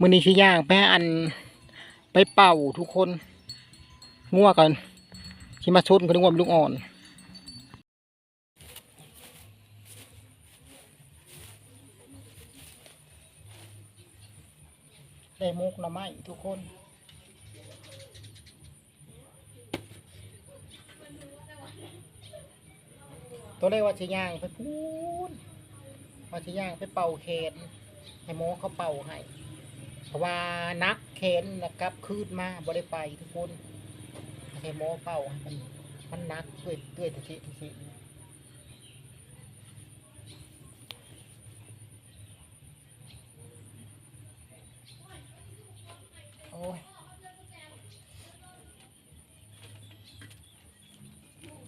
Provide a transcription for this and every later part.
มือนี้ชิย่างไปหาอันไปเป่าทุกคนง่วกันชิมาชนกันง่วมลูกอ่อน ได้มุกหน่อไม้ทุกคนตัวเลขว่าชิย่างไปพูนว่าชิย่างไปเป่าเคนให้โมเขาเป่าให้ ราะว่านักเคนนะครับคืนมาบ่ได้ไปทุกคนให้โมเป่ามันมันนักด้วยด้วยทุกทีทุกทีโอ้ย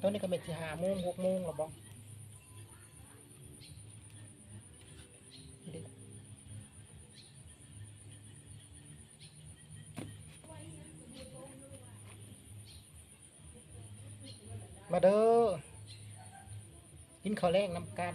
ตัวนี้ก็เป็นสิหาโมงหกโมงหรอบ้อง มาเด้อกินข้าวแรงน้ำกัน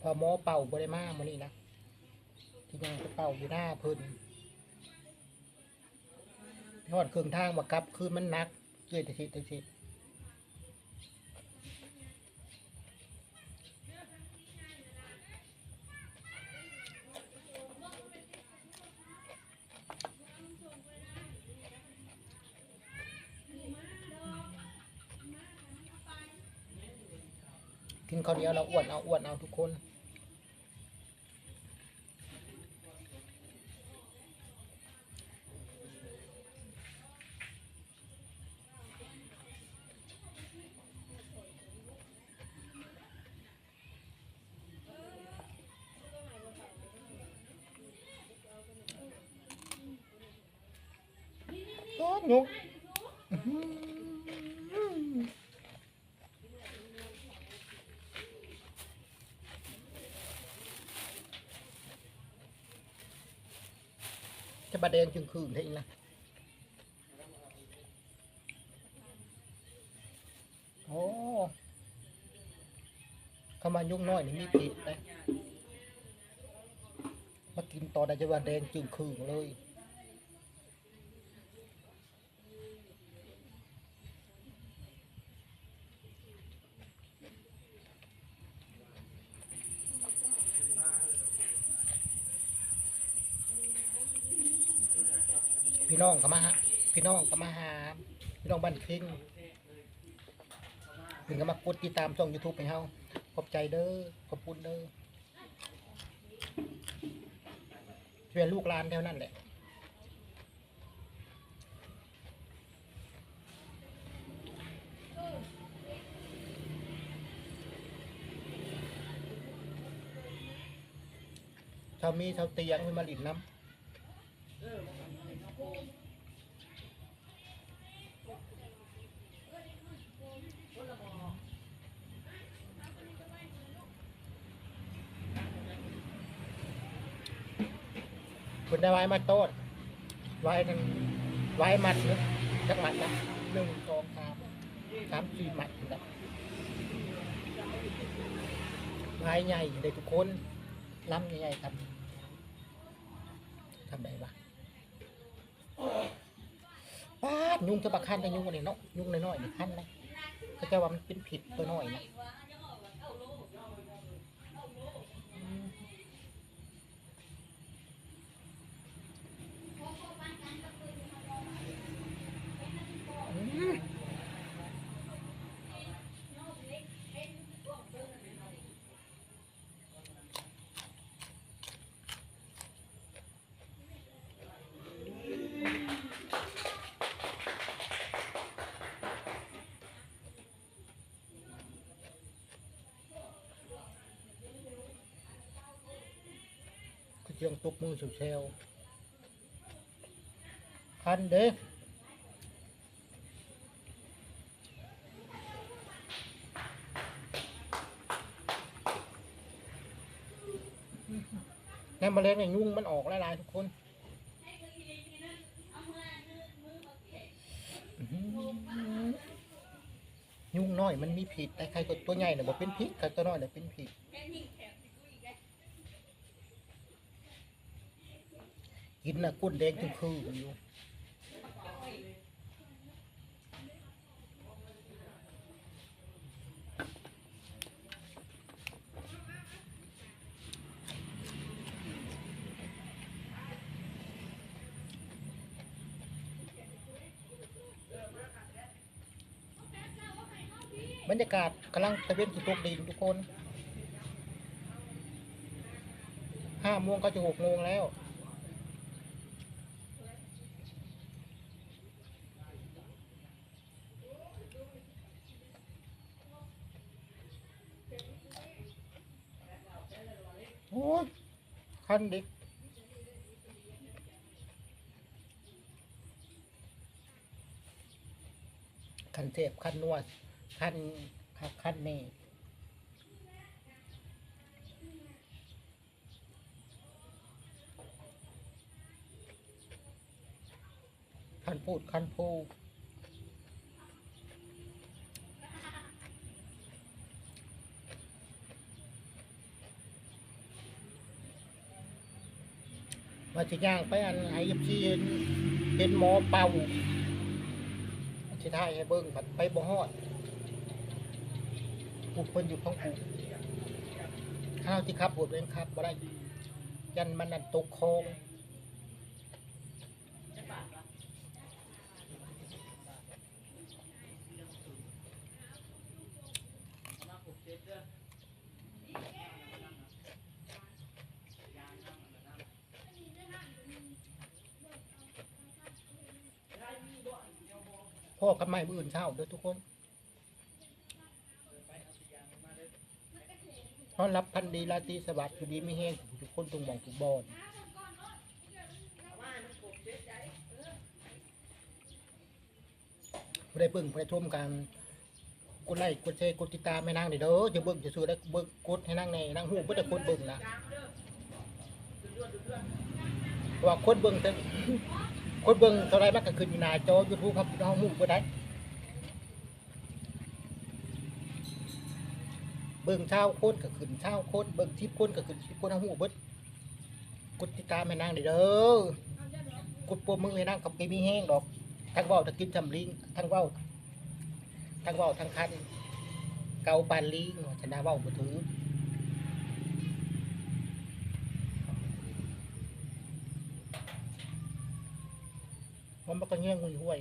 พอหมอเป่าบริมามื้อนี้นะที่ยังไปเป่าอยู่หน้าพิ่น ทอดเครื่องทางมากลับ คืนมันนักเกยแต่สิแต่สิกินข้าวเหนียวเราอ้วนเอาอ้วนเอาทุกคน กจะบาแดงจึงคืนให้อีกนะโอ้เข้ามายุ่งน้อยนี่มีติดนะมากินต่อได้จะบาแดงจึงคืนเลย พี่ น้องก็มาหาพี่น้องก็มาหาพี่น้องบ้านคิงถึงก็มากดติดตามช่อง YouTube ให้เฮาขอบใจเด้อขอบคุณเด้อช่วยลูกหลานแถวนั้นแหละชาวมีชาวเตียงเพิ่นมาหลินน้ำ คุณได้ไว้มาโต้นไว้กันไว้มัดนอะจักมัดนะหนึ่งสองสามสามสี่มัดนะไว้ใหญ่เลยทุกคนล้ำใหญ่ๆทำทำได้ปะป้าดยุงจะบักคันได้ยุงอันนี้เนาะยุงน้อยๆนี่คันนะเขาจะว่ามันเป็นผิดตัวน้อยนะอืม คือเชียงตบมือสุดเซลคันเด้ในมะเร็งเนี่ยยุ่งมันออกหลายๆทุกคนยุ่งน้อยมันมีผิดแต่ใครก็ตัวใหญ่เนี่ยบอกเป็นพิษใครตัวน้อยเนี่ยเป็นผิด กินน่ะก้นแดงจนคืออยู่บรรยากาศกำลังตะเวนสุดตกดินทุกคนห้าโมงก็จะหกโมงแล้ว โอ้ยคันเด็กคันเจ็บคันนวดคันคักคันนี่คันพูดคันพูด ว่าจะย่างไปอันไอ้ยบชีเป็นเห็นหมอเป่าสิท่ายให้เบิ่งบัดไปบ่ฮอดผูกเพิ่นอยู่ของผูกข้าวที่ครับปวดเองครับบ่ได้ยันมันนั่นตกคลอง พ่อกับแม่มื้ออื่นเช้าด้อทุกคนต้อนรับพันดีราตรีสวัสดิ์อยู่ดีไม่แห้งทุกคนตรงหมองทุกบอนบ่ได้เบิ่งบ่ได้ชมกันกดไลค์กดแชร์กดติดตามให้นางนี่เด้อจะเบิ่งจะซื้อได้เบิ่งกดให้นางในนางฮู้บ่ได้คนเบิ่งนะเพราะว่าคนเบิ่งแต่ คนเบิ่งเท่าไรมันก็ขึ้นอยู่หน้าจอ YouTube ครับเฮาฮู้บ่ได้เบิ่งเช้าโคนก็ขึ้นเช้าโคนเบิ่งทิปคนก็ขึ้นทิปคนเฮาฮู้เบิดกดติดตามให้นางเด้อกดโปรมือให้นางกับเกมีแห้งดอก ทั้งเว้าทั้งกินจำลิงทั้งเว้าทั้งเว้าทั้งคันเกาปานลิงชนะเว้าบ่ถือ มันบ่ก็แย่งหุยห้วย